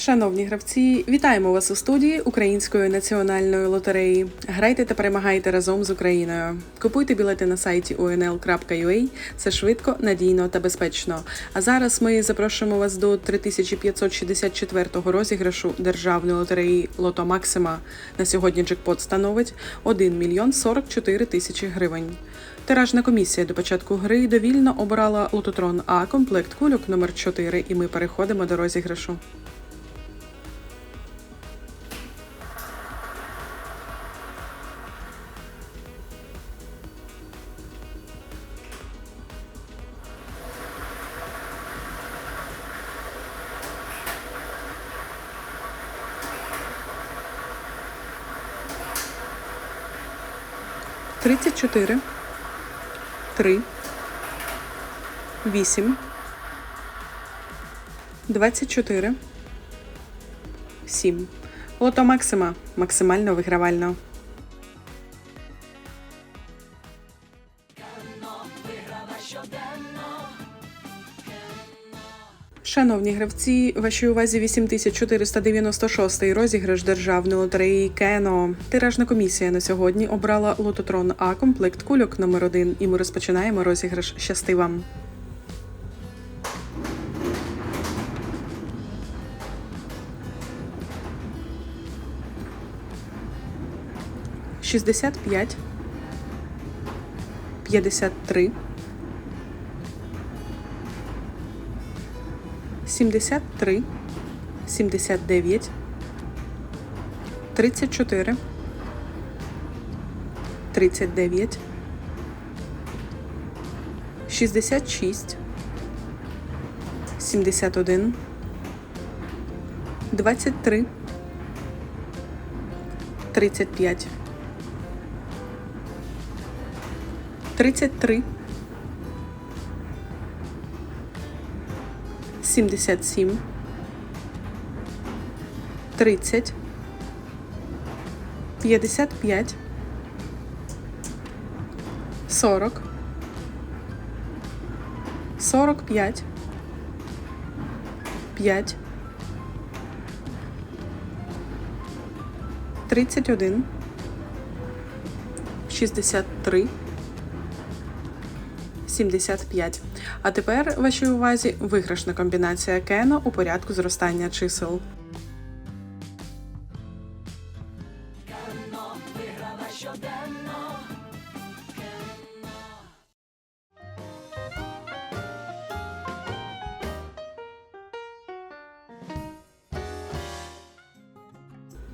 Шановні гравці, вітаємо вас у студії Української національної лотереї. Грайте та перемагайте разом з Україною. Купуйте білети на сайті unl.ua. Це швидко, надійно та безпечно. А зараз ми запрошуємо вас до 3564-го розіграшу державної лотереї Лото Максима. На сьогодні джекпот становить 1 мільйон 44 тисячі гривень. Тиражна комісія до початку гри довільно обрала лототрон А комплект кульок номер 4 і ми переходимо до розіграшу. Тридцять чотири, три, вісім, двадцять чотири, сім. Лото Максима максимально вигравально. Шановні гравці, вашій увазі 8496 розіграш державної лотереї Кено. Тиражна комісія на сьогодні обрала лототрон А комплект кульок номер 1 і ми розпочинаємо розіграш. Щасти вам! Шістдесят п'ять, п'ятдесят три, 73, 79, 34, 39, 66, 71, 23, 35, 33, 77 30 55 40 45 5 31 63 75. А тепер вашій увазі виграшна комбінація Кена у порядку зростання чисел.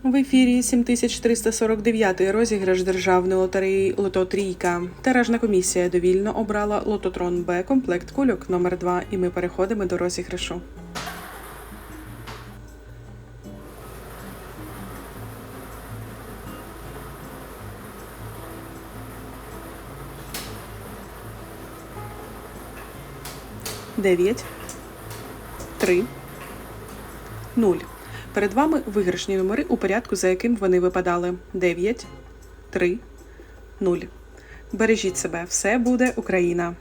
В ефірі 7349 розіграш державної лотереї Лото Трійка. Тиражна комісія довільно обрала Лототрон Б комплект кульок номер 2 і ми переходимо до розіграшу. Дев'ять, три, нуль. Перед вами виграшні номери у порядку, за яким вони випадали: 9, 3, 0. Бережіть себе, все буде Україна!